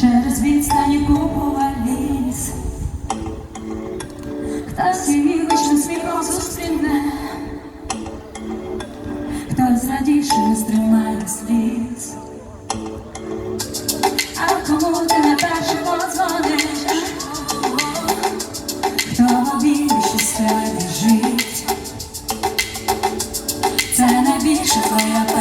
через відстані купова ліс, хтось вічним сміхом зустріне, хтось радіше не стримає сліз, а кому ти не перше подзвониш, хто більше з тебе жить, це найбільше твоя.